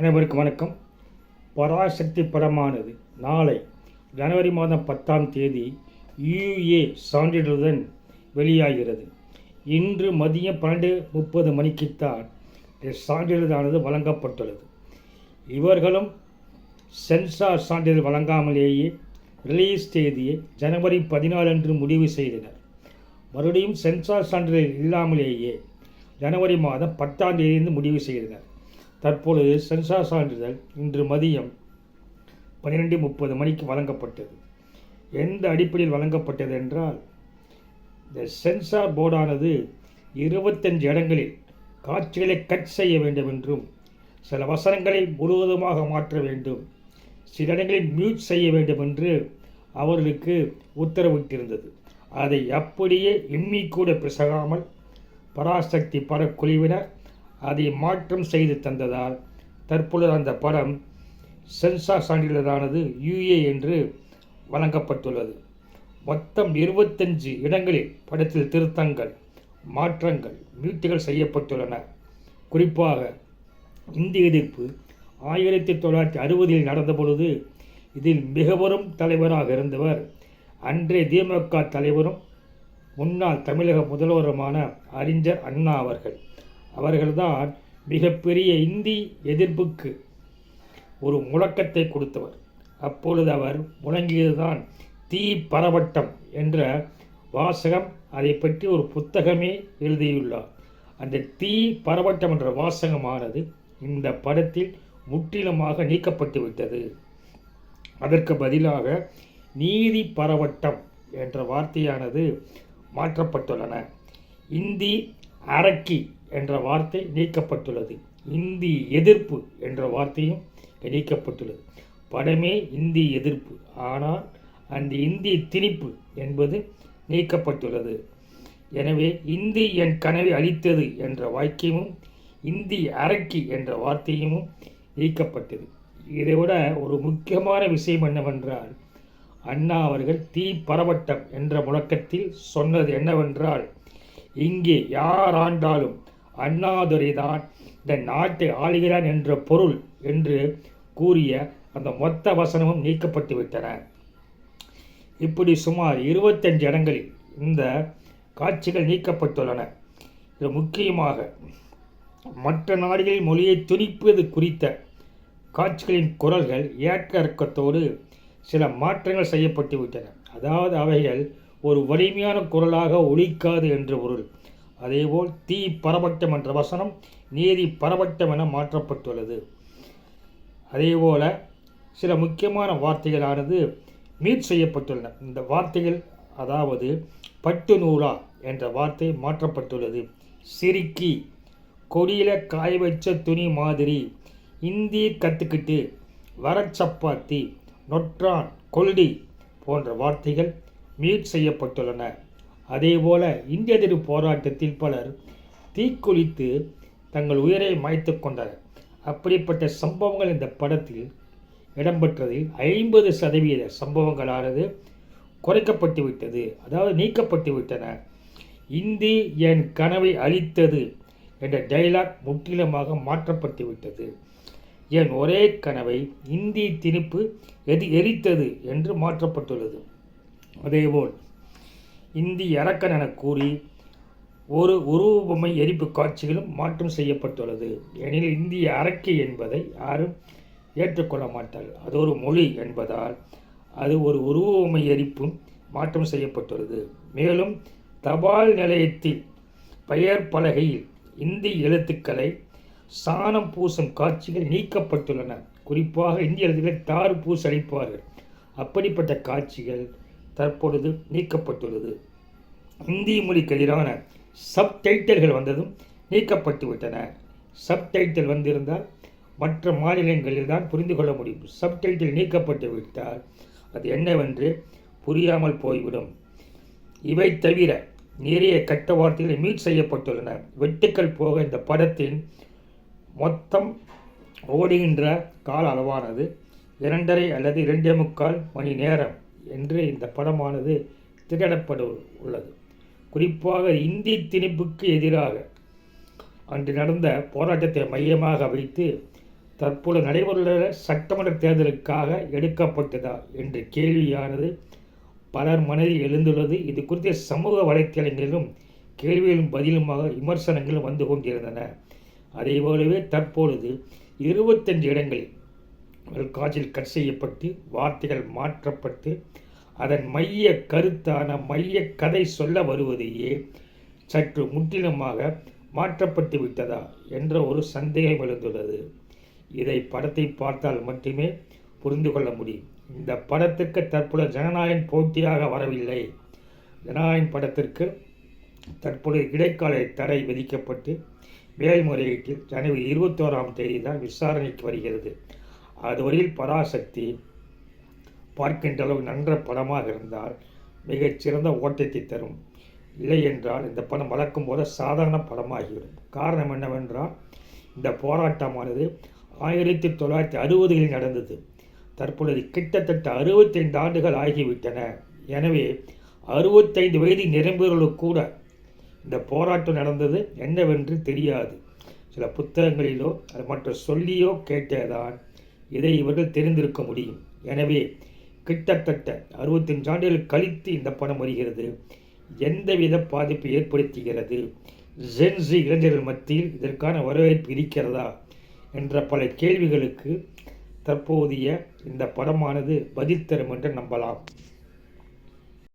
அனைவருக்கும் வணக்கம். பராசக்தி படமானது. நாளை ஜனவரி மாதம் பத்தாம் தேதி யுஏ சான்றிதழுடன் வெளியாகிறது. இன்று மதியம் பன்னெண்டு முப்பது மணிக்குத்தான் சான்றிதழானது வழங்கப்பட்டுள்ளது. இவர்களும் சென்சார் சான்றிதழ் வழங்காமலேயே ரிலீஸ் தேதியை ஜனவரி பதினாலு அன்று முடிவு செய்தனர். மறுபடியும் சென்சார் சான்றிதழ் இல்லாமலேயே ஜனவரி மாதம் பத்தாம் தேதி முடிவு செய்தனர். தற்பொழுது சென்சார் சான்றிதழ் இன்று மதியம் பன்னிரெண்டு முப்பது மணிக்கு வழங்கப்பட்டது. எந்த அடிப்படையில் வழங்கப்பட்டது என்றால் இந்த சென்சார் போர்டானது இருபத்தஞ்சு இடங்களில் காட்சிகளை கட் செய்ய வேண்டும் என்றும் சில வசனங்களை முழுவதுமாக மாற்ற வேண்டும் சில இடங்களில் மியூட் செய்ய வேண்டும் என்று அவர்களுக்கு உத்தரவிட்டிருந்தது. அதை அப்படியே எம்மி கூட பிசகாமல் பராசக்தி படக்குழுவினர் அதை மாற்றம் செய்து தந்ததால் தற்பொழுது அந்த படம் சென்சார் சான்றிதழானது யுஏ என்று வழங்கப்பட்டுள்ளது. மொத்தம் இருபத்தஞ்சு இடங்களில் படத்தில் திருத்தங்கள் மாற்றங்கள் மீட்டுகள் செய்யப்பட்டுள்ளன. குறிப்பாக இந்திய எதிர்ப்பு ஆயிரத்தி தொள்ளாயிரத்தி அறுபதில் நடந்தபொழுது இதில் மிகவரும் தலைவராக இருந்தவர் அன்றைய திமுக தலைவரும் முன்னாள் தமிழக முதல்வருமான அறிஞர் அண்ணா அவர்கள். அவர்கள்தான் மிகப்பெரிய இந்தி எதிர்ப்புக்கு ஒரு முழக்கத்தை கொடுத்தவர். அப்பொழுது அவர் முழங்கியதுதான் தீ பரவட்டம் என்ற வாசகம் அதை பற்றி ஒரு புத்தகமே எழுதியுள்ளார். அந்த தீ பரவட்டம் என்ற வாசகமானது இந்த படத்தில் முற்றிலுமாக நீக்கப்பட்டு விட்டது அதற்கு பதிலாக நீதி பரவட்டம் என்ற வார்த்தையானது மாற்றப்பட்டுள்ளன. இந்தி அரக்கி என்ற வார்த்தை நீக்கப்பட்டுள்ளது. இந்தி எதிர்ப்பு என்ற வார்த்தையும் நீக்கப்பட்டுள்ளது. படமே இந்தி எதிர்ப்பு. ஆனால் அந்த இந்தி திணிப்பு என்பது நீக்கப்பட்டுள்ளது. எனவே இந்தி என் கனவை அளித்தது என்ற வாக்கியமும் இந்தி அரக்கி என்ற வார்த்தையும் நீக்கப்பட்டது. இதை விட ஒரு முக்கியமான விஷயம் என்னவென்றால் அண்ணா அவர்கள் தீ பரவட்டம் என்ற முழக்கத்தில் சொன்னது என்னவென்றால் இங்கே யார் ஆண்டாலும் அண்ணாதுரை தான் இந்த நாட்டை ஆளுகிறான் என்ற பொருள் என்று கூறிய அந்த மொத்த வசனமும் நீக்கப்பட்டு விட்டன. இப்படி சுமார் இருபத்தஞ்சு இடங்களில் இந்த காட்சிகள் நீக்கப்பட்டுள்ளன. இது முக்கியமாக மற்ற நாடுகளில் மொழியை துணிப்பது குறித்த காட்சிகளின் குரல்கள் ஏற்க இறக்கத்தோடு சில மாற்றங்கள் செய்யப்பட்டு விட்டன. அதாவது அவைகள் ஒரு வலிமையான குரலாக ஒழிக்காது என்று பொருள். அதேபோல் தீ பரபட்டம் என்ற வசனம் நீதி பரபட்டம் என மாற்றப்பட்டுள்ளது. அதேபோல சில முக்கியமான வார்த்தைகளானது மீட் செய்யப்பட்டுள்ளன. இந்த வார்த்தைகள் அதாவது பட்டு நூலா என்ற வார்த்தை மாற்றப்பட்டுள்ளது. சிரிக்கி கொடியில் காய வச்ச துணி மாதிரி இந்தி கற்றுக்கிட்டு வரச்சப்பாத்தி நொற்றான் கொல்டி போன்ற வார்த்தைகள் மியூட் செய்யப்பட்டுள்ளன. அதேபோல இந்திய எதிர்ப்பு போராட்டத்தில் பலர் தீக்குளித்து தங்கள் உயிரை மாய்த்து கொண்டனர். அப்படிப்பட்ட சம்பவங்கள் இந்த படத்தில் இடம்பெற்றதில் ஐம்பது சதவீத சம்பவங்களானது குறைக்கப்பட்டு விட்டது அதாவது நீக்கப்பட்டு விட்டன. இந்தி என் கனவை அழித்தது என்ற டைலாக் முற்றிலுமாக மாற்றப்பட்டு விட்டது. என் ஒரே கனவை இந்தி திணிப்பு எதி எரித்தது என்று மாற்றப்பட்டுள்ளது. அதேபோல் இந்தி அரக்கன் என கூறி ஒரு உருவமை எரிப்பு காட்சிகளும் மாற்றம் செய்யப்பட்டுள்ளது. எனில் இந்திய அரக்கி என்பதை யாரும் ஏற்றுக்கொள்ள மாட்டார்கள். அது ஒரு மொழி என்பதால் அது ஒரு உருவமை எரிப்பும் மாற்றம் செய்யப்பட்டுள்ளது. மேலும் தபால் நிலையத்தில் பெயர் பலகையில் இந்தி எழுத்துக்களை சாணம் பூசும் காட்சிகள் நீக்கப்பட்டுள்ளன. குறிப்பாக இந்திய எழுத்துக்களை தார் பூசளிப்பார்கள் அப்படிப்பட்ட காட்சிகள் தற்பொழுது நீக்கப்பட்டுள்ளது. இந்தி மொழிக்கு எதிரான சப்டைட்டில்கள் வந்ததும் நீக்கப்பட்டு விட்டன. சப்டைட்டில் வந்திருந்தால் மற்ற மாநிலங்களில் தான் புரிந்து கொள்ள முடியும். சப்டைட்டில் நீக்கப்பட்டு விட்டால் அது என்னவென்று புரியாமல் போய்விடும். இவை தவிர நிறைய கட்ட வார்த்தைகள் மீட் செய்யப்பட்டுள்ளன. வெட்டுக்கள் போக இந்த படத்தின் மொத்தம் ஓடுகின்ற கால அளவானது இரண்டரை அல்லது இரண்டே முக்கால் மணி நேரம் என்று இந்த படமானது திரையிடப்பட உள்ளது குறிப்பாக இந்தி திணிப்புக்கு எதிராக அன்று நடந்த போராட்டத்தை மையமாக வைத்து தற்போது நடைபெறுகிற சட்டமன்ற தேர்தலுக்காக எடுக்கப்பட்டதா என்ற கேள்வியானது பலர் மனதில் எழுந்துள்ளது. இது குறித்த சமூக வலைத்தளங்களிலும் கேள்விகளும் பதிலுமாக விமர்சனங்களும் வந்து கொண்டிருந்தன. அதே போலவே தற்பொழுது இருபத்தஞ்சு இடங்களில் காட்சியில் கட் செய்யப்பட்டு வார்த்தைகள் மாற்றப்பட்டு அதன் மைய கருத்தான மைய கதை சொல்ல வருவதையே சற்று முற்றிலுமாக மாற்றப்பட்டு விட்டதா என்ற ஒரு சந்தேகம் எழுந்துள்ளது. இதை படத்தை பார்த்தால் மட்டுமே புரிந்து கொள்ள முடியும். இந்த படத்திற்கு தற்பொழுது ஜனநாயகன் போட்டியாக வரவில்லை. ஜனநாயகன் படத்திற்கு தற்பொழுது இடைக்கால தடை விதிக்கப்பட்டு மேல்முறையீட்டில் ஜனவரி இருபத்தோராம் தேதி தான் விசாரணைக்கு வருகிறது. அதுவரையில் பராசக்தி பார்க்கின்ற அளவு நன்ற படமாக இருந்தால் மிகச்சிறந்த ஓட்டத்தை தரும். இல்லை என்றால் இந்த படம் வளர்க்கும் போது சாதாரண படமாகிவிடும் காரணம் என்னவென்றால் இந்த போராட்டமானது ஆயிரத்தி தொள்ளாயிரத்தி அறுபதுகளில் நடந்தது. தற்பொழுது கிட்டத்தட்ட அறுபத்தைந்து ஆண்டுகள் ஆகிவிட்டன. எனவே அறுபத்தைந்து வயது நிரம்பியவர்களுக்கு கூட இந்த போராட்டம் நடந்தது என்னவென்று தெரியாது. சில புத்தகங்களிலோ அது மற்ற சொல்லியோ கேட்டேதான் இதை இவர்கள் தெரிந்திருக்க முடியும். எனவே கிட்டத்தட்ட அறுபத்தஞ்சு ஆண்டுகள் கழித்து இந்த படம் வருகிறது. எந்தவித பாதிப்பை ஏற்படுத்துகிறது? ஜென்சி இளைஞர்கள் மத்தியில் இதற்கான வரவேற்பு இருக்கிறதா? என்ற பல கேள்விகளுக்கு தற்போதைய இந்த படமானது பதில் தரும் என்று நம்பலாம்.